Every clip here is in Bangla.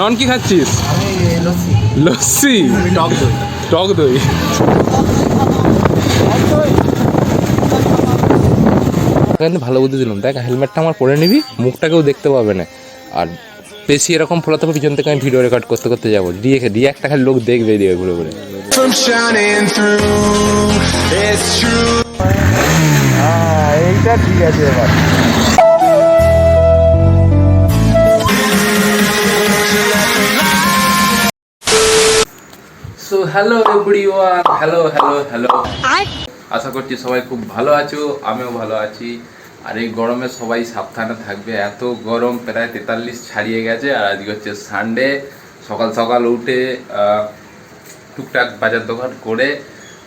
নন কি খাচ্ছিস? লস্যি। টক দই। টক দই কিন্তু ভালো বুদ্ধি দিলাম দেখ হেলমেটটা আমার পরে নিবি মুখটাকেও দেখতে পাবে না। আর বেশি এরকম ফলাতে পিছন থেকে আমি ভিডিও রেকর্ড করতে করতে যাব। দিয়ে দিয়ে একটা খালি লোক দেখবে দিয়ে ঘুরে ঘুরে. হ্যাঁ এইটা ঠিক আছে এবার। So hello everyone hello hello hello আশা করছি সবাই খুব ভালো আছো আমিও ভালো আছি। আর এই গরমে সবাই সাবধানে থাকবে। এত গরম প্রায় তেতাল্লিশ ছাড়িয়ে গেছে আর আজকে হচ্ছে সানডে সকাল সকাল উঠে টুকটাক বাজার দোকান করে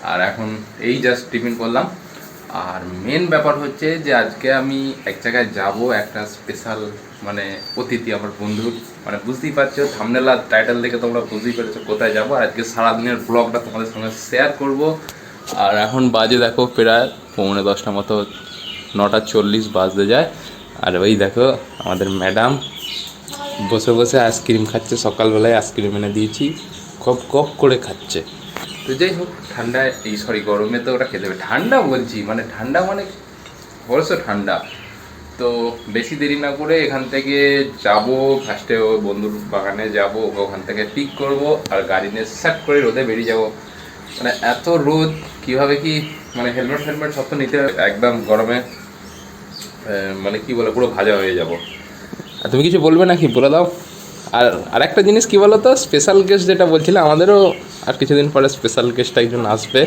আর এখন এই জাস্ট টিফিন করলাম। আর মেন ব্যাপার হচ্ছে যে আজকে আমি এক জায়গায় যাব, একটা স্পেশাল মানে অতিথি আমার বন্ধুর মানে বুঝতেই পারছ থামনেল আর টাইটেল দেখে তোমরা বুঝতেই পেরেছ কোথায় যাব। আজকে সারাদিনের ব্লগটা তোমাদের সঙ্গে শেয়ার করব। আর এখন বাজে দেখো প্রায় পৌনে দশটা মতো, নটা চল্লিশ বাজতে যায়। আর ওই দেখো আমাদের ম্যাডাম বসে বসে আইসক্রিম খাচ্ছে, সকালবেলায় আইসক্রিম এনে দিয়েছি কপ কপ করে খাচ্ছে। তো যাই হোক ঠান্ডায় এই সরি গরমে তো ওটা খেতে হবে ঠান্ডা বলছি মানে ঠান্ডা মানে বড়স ঠান্ডা। তো বেশি দেরি না করে এখান থেকে যাব ফার্স্টে ও বন্ধুর বাগানে যাব ওখান থেকে পিক করব আর গাড়ি নিয়ে সেট করে রোদে বেরিয়ে যাব। মানে এত রোদ, কীভাবে কি মানে হেলমেট ফেলমেট সব তো নিতে একদম গরমে মানে কি বলে, পুরো ভাজা হয়ে যাব। আর তুমি কিছু বলবে নাকি? বলে দাও। আর আরেকটা জিনিস কি বলো তো স্পেশাল গেস্ট যেটা বলছিলে, আমাদেরও আর কিছুদিন পরে স্পেশাল গেস্ট একজন আসবে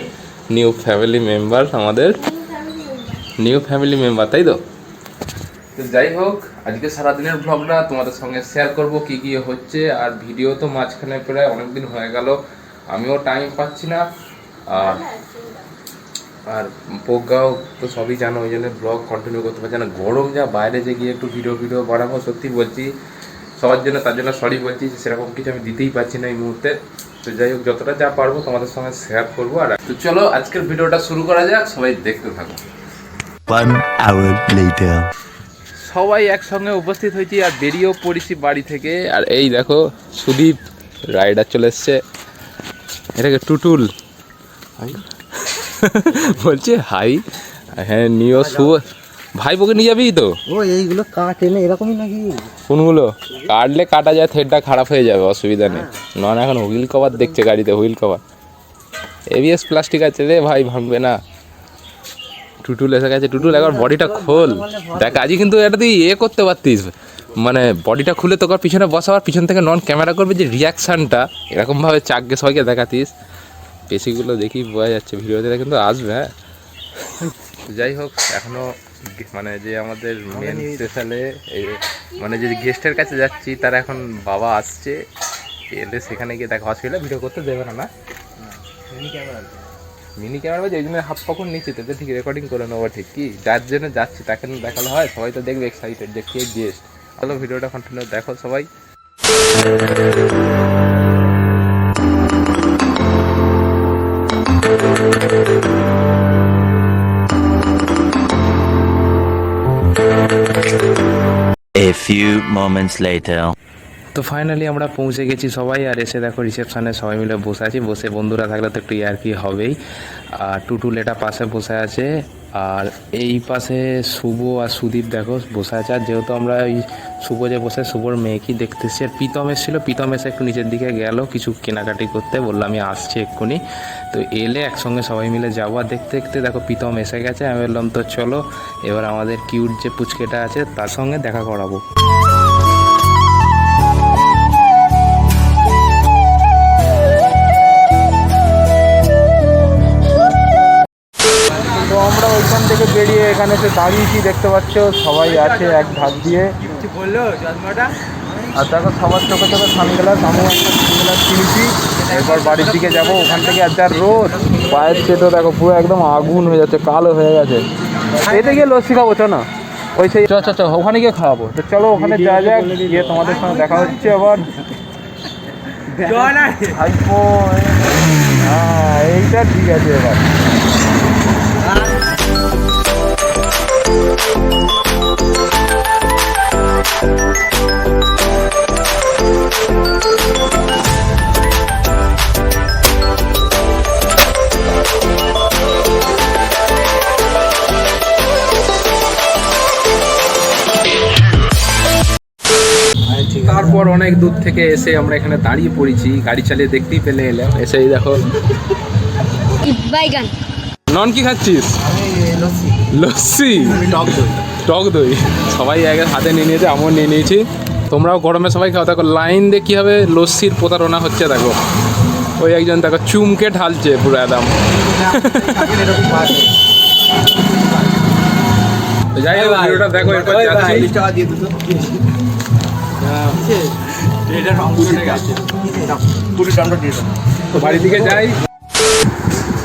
নিউ ফ্যামিলি মেম্বার আমাদের। নিউ ফ্যামিলি মেম্বার তাই তো? তো যাই হোক, আজকে সারাদিনের ব্লগটা তোমাদের সঙ্গে শেয়ার করব কি কি হচ্ছে, আর ভিডিও তো মাঝখানে প্রায় অনেক দিন হয়ে গেল। আমিও টাইম পাচ্ছি না। আর আর প্রজ্ঞাও তো সবই জানো, ওই জন্য ব্লগ কন্টিনিউ করতে পারছে না। গরম যা, বাইরে যে গিয়ে একটু ভিডিও ভিডিও বানাবো, সত্যি বলছি। সবার জন্য তার জন্য সরি বলছি যে সেরকম কিছু আমি দিতেই পারছি না এই মুহূর্তে। তো যাই হোক যতটা যা পারব তোমাদের সঙ্গে শেয়ার করব আর তো চলো আজকের ভিডিওটা শুরু করা যাক সবাই দেখতে থাকো। One hour later. সবাই একসঙ্গে উপস্থিত হয়েছি আর বেরিয়েও পড়েছি বাড়ি থেকে। আর এই দেখো সুদীপ রাইডার চলে এসছে। এটাকে টুটুল। বলছে হাই হ্যাঁ নিও শুভ ভাই পোকে নিয়ে যাবি তো? ও এইগুলো কাঠ এনে এরকমই নাকি? কোনগুলো? কাটলে কাটা যায় থ্রেডটা খারাপ হয়ে যাবে অসুবিধা নেই। নন এখন হুইল কভার দেখছে গাড়িতে হুইল কভার। এবিএস প্লাস্টিক আছে রে ভাই ভাঙবে না। টুটুল এসে গেছে টুটুল একবার বডিটা খোল। দেখ আজই কিন্তু এটা তুই এ করতে পারতিস। মানে বডিটা খুলে তোকে পিছনে বসাবার পিছন থেকে নন ক্যামেরা করবে যে রিয়াকশানটা এরকমভাবে চাককে সবাইকে দেখাতিস। পেশিগুলো দেখি বোঝা যাচ্ছে ভিডিওতে কিন্তু আসবে হ্যাঁ। যাই হোক এখনও গে- মানে যে আমাদের মেন স্পেশালে মানে যে গেস্টের কাছে যাচ্ছি তার এখন বাবা আসছে। এলে সেখানে গিয়ে দেখা হসপিটালে ভিডিও করতে দেবে না না। মিনি ক্যামেরা বাজে ওই জন্য হাফ পকন নিচ্ছি তাতে ঠিক রেকর্ডিং করে নেব ঠিক কি? যার জন্য যাচ্ছি তাকে দেখালে হয় সবাই তো দেখবে এক্সাইটেড যে কে গেস্ট চলো ভিডিওটা কন্টিনিউ দেখো সবাই। Moments later. তো ফাইনালি আমরা পৌঁছে গেছি সবাই, আর এসে দেখো রিসেপশনে সবাই মিলে বসে আছি। বসে বন্ধুরা থাকলে তো একটু ইয়ার কি হবেই। আর টুটুল এটা পাশে বসে আছে। আর এই পাশে শুভ আর সুদীপ দেখো বসে আছে। আর যেহেতু আমরা ওই শুভ যে বসে, শুভর মেয়েকেই দেখতে এসেছি। আর প্রীতম এসেছিল। প্রীতম এসে একটু নিচের দিকে গেল কিছু কেনাকাটি করতে। বলল আমি আসছি এক্ষুনি। তো এলে একসঙ্গে সবাই মিলে যাব। আর দেখতে দেখতে দেখো প্রীতম এসে গেছে। আমি বললাম, তো চলো, এবার আমাদের কিউট যে পুচকেটা আছে, তার সঙ্গে দেখা করাবো। তো আমরা ওইখান থেকে বেরিয়ে এখানে এসে দাঁড়িয়েছি দেখতে পাচ্ছ সবাই আছে এক ধাপ দিয়ে। আর দেখো সবার চোখে চোখে সানগ্লাস আমিও একটা সানগ্লাস কিনেছি। এরপর বাড়ির দিকে যাব ওখান থেকে আর যার রোদ পায়ের চেটো দেখো পুরো একদম আগুন হয়ে যাচ্ছে কালো হয়ে গেছে। এতে গিয়ে লস্যি খাব চ না ওই সেই চ চ চ ওখানে গিয়ে খাওয়াবো। তো চলো ওখানে যা যাক গিয়ে তোমাদের সঙ্গে দেখা হচ্ছে আবার। হ্যাঁ এইটা ঠিক আছে এবার। তারপর অনেক দূর থেকে এসে আমরা এখানে দাঁড়িয়ে পড়েছি। গাড়ি চালিয়ে দেখতেই পেলে এলাম। এসে দেখো। বাইগান নন কি খাচ্ছিস? লস্যি। টক দই। টক দই। সবাই আগে হাতে নিয়ে নিয়েছে আমিও নিয়ে নিয়েছি। তোমরাও গরমে সবাই খাও। দেখো লাইন দিয়ে কীভাবে লস্যির প্রতারণা হচ্ছে দেখো। ওই একজন দেখো চুমকে ঢালছে পুরো একদম। যাই হোক ভিডিওটা দেখো এরপর যাচ্ছি।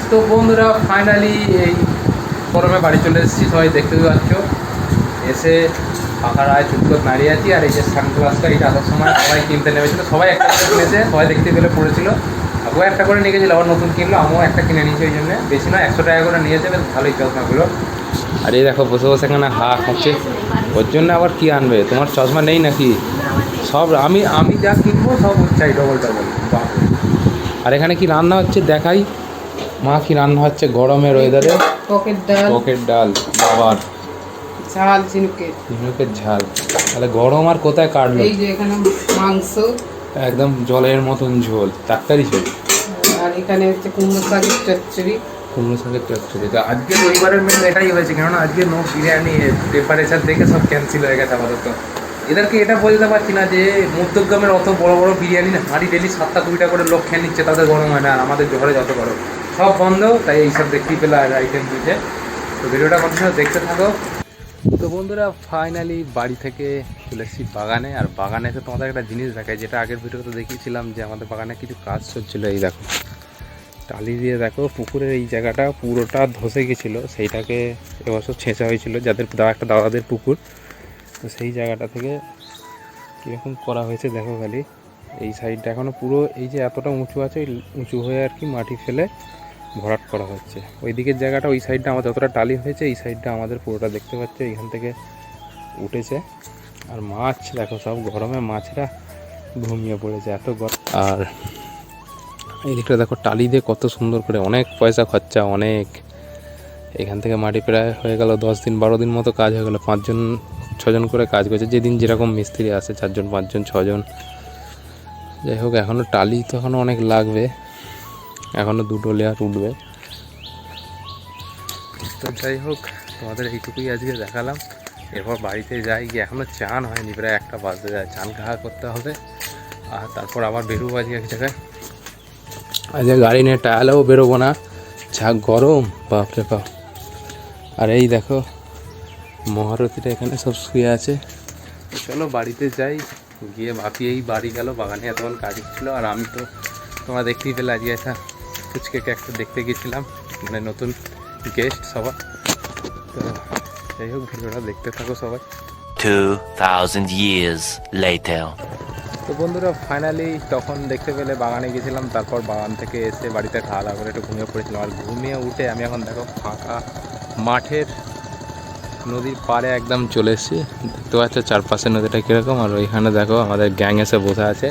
তো বন্ধুরা ফাইনালি এই গরমে বাড়ি চলে এসেছি। সবাই দেখতে পাচ্ছ। এসে ফাঁকা রায় চুপ দাঁড়িয়ে আছি। আর এই যে সানগ্লাসটা এটা আসার সময় সবাই কিনতে নেমেছিল। সবাই একটা কিনেছে। সবাই দেখতে পেলে পড়েছিল। আর ও একটা করে নিয়ে গেছিল, আবার নতুন কিনলো। আমিও একটা কিনে নিয়েছি ওই জন্য। বেশি না একশো টাকা করে নিয়েছে। বেশ ভালোই চশমাগুলো আর এই দেখো বসে বসে এখানে হা খাচ্ছে ওর জন্য আবার কি আনবে? তোমার চশমা নেই নাকি? সব আমি আমি যা কিনবো সব চাই ডবল ডবল আর এখানে কি রান্না হচ্ছে? দেখাই। মা কি রান্না হচ্ছে গরমের ওয়েদারে পকেট ডাল। পকেট ডাল বাবার। ঝাল ঝিনুকের ঝিনুকের ঝাল। তাহলে গরম আর কোথায় কাটলো? এই যে এখানে মাংস। একদম জলের মতন ঝোল। ডাক্তারি ঝোল আর এখানে হচ্ছে কুমড়ো শাকের চচ্চড়ি। কুমড়ো শাকের চচ্চড়ি তো আজকে রবিবারের মেনু এটাই হয়েছে, কেননা আজকে নো বিরিয়ানি টেম্পারেচার দেখে সব ক্যান্সেল হয়ে গেছে আপাতত। এদেরকে এটা বলতে পারছি না যে মধ্যগ্রামের অত বড় বড় বিরিয়ানি হাঁড়ি ডেলি সাতটা কুড়িটা করে লোক খেয়ে নিচ্ছে, তাদের গরম হয় না, আর আমাদের ঝড়ে যত গরম। সব বন্ধ, তাই এইসব দেখতেই পেলে আইটেম দিয়েছে তো ভিডিওটা কন্টিনিউ দেখতে থাকো। তো বন্ধুরা ফাইনালি বাড়ি থেকে চলে এসেছি বাগানে, আর বাগানে এসে তোমাদের একটা জিনিস দেখায় যেটা আগের ভিডিওতে দেখিয়েছিলাম যে আমাদের বাগানে কিছু কাজ চলছিল, এই দেখো। টালি দিয়ে দেখো পুকুরের এই জায়গাটা পুরোটা ধসে গেছিল, সেইটাকে এবছর ছেঁচা হয়েছিল যাদের দা, একটা দাদাদের পুকুর। তো সেই জায়গাটা থেকে কীরকম করা হয়েছে দেখো খালি। এই সাইডটা এখনও পুরো এই যে এতটা উঁচু আছে উঁচু হয়ে আর কি মাটি ফেলে ভরাট করা হচ্ছে। ওই দিকের জায়গাটা, ওই সাইডটা আমাদের যতটা টালি হয়েছে, এই সাইডটা আমাদের পুরোটা দেখতে পাচ্ছে, এইখান থেকে উঠেছে। আর মাছ দেখো সব গরমে মাছরা ঘুমিয়ে পড়েছে, এত গরম আর এই দিকটা দেখো, টালি দিয়ে কত সুন্দর করে অনেক পয়সা খরচা, অনেক। এখান থেকে মাটি প্রায় হয়ে গেল দশ দিন, বারো দিন মতো কাজ হয়ে গেলো। পাঁচজন, ছজন করে কাজ করছে। যেদিন যেরকম মিস্ত্রি আসে, চারজন, পাঁচজন, ছজন। যাই হোক এখনও টালি তো এখনও অনেক লাগবে। এখনও দুটো লেয়ার উঠবে। তো যাই হোক, তোমাদের এইটুকুই আজকে দেখালাম। এরপর বাড়িতে যাই, গিয়ে এখনও চান হয়নি, প্রায় একটা বাজতে যায়। চান খাওয়া করতে হবে। আর তারপর আবার বেরোবো আজকে এক জায়গায়। আজকে গাড়ি নিয়ে টায়ালেও বেরোবো না। যা গরম বাপরে বাপ। আর এই দেখো মহারথীরা এখানে সব শুয়ে আছে। চলো বাড়িতে যাই। গিয়ে ভাবি এই বাড়ি গেল বাগানে এতক্ষণ কাজ ছিল আর আমি তো তোমরা দেখতেই পেলে আজকে একটা ফুচকেকে একটা দেখতে গেছিলাম মানে নতুন গেস্ট সবার। তো যাই হোক ভিডিওটা দেখতে থাকো সবাই। 2,000 years later. তো বন্ধুরা ফাইনালি তখন দেখতে পেলে বাগানে গেছিলাম, তারপর বাগান থেকে এসে বাড়িতে খাওয়া দাওয়া করে একটু ঘুমিয়ে পড়েছিলাম। আর ঘুমিয়ে উঠে আমি এখন দেখো ফাঁকা মাঠের নদীর পাড়ে একদম চলে এসেছি। দেখতে পাচ্ছ চারপাশে নদীটা কীরকম, আর ওইখানে দেখো আমাদের গ্যাং এসে বসে আছে।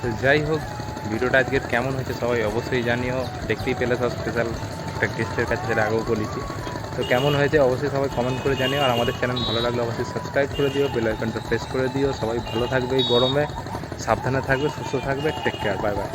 তো যাই হোক, ভিডিওটা আজকের কেমন হয়েছে সবাই অবশ্যই জানিও। দেখতেই পেলে সব স্পেশাল একটা গেস্টের কাছে যেটা আগেও বলেছি। তো কেমন হয়েছে অবশ্যই সবাই কমেন্ট করে জানিও। আর আমাদের চ্যানেল ভালো লাগলে অবশ্যই সাবস্ক্রাইব করে দিও বেল আইকনটা প্রেস করে দিও। সবাই ভালো থাকবে এই গরমে। সাবধানে থাকবে সুস্থ থাকবে টেক কেয়ার বাই বাই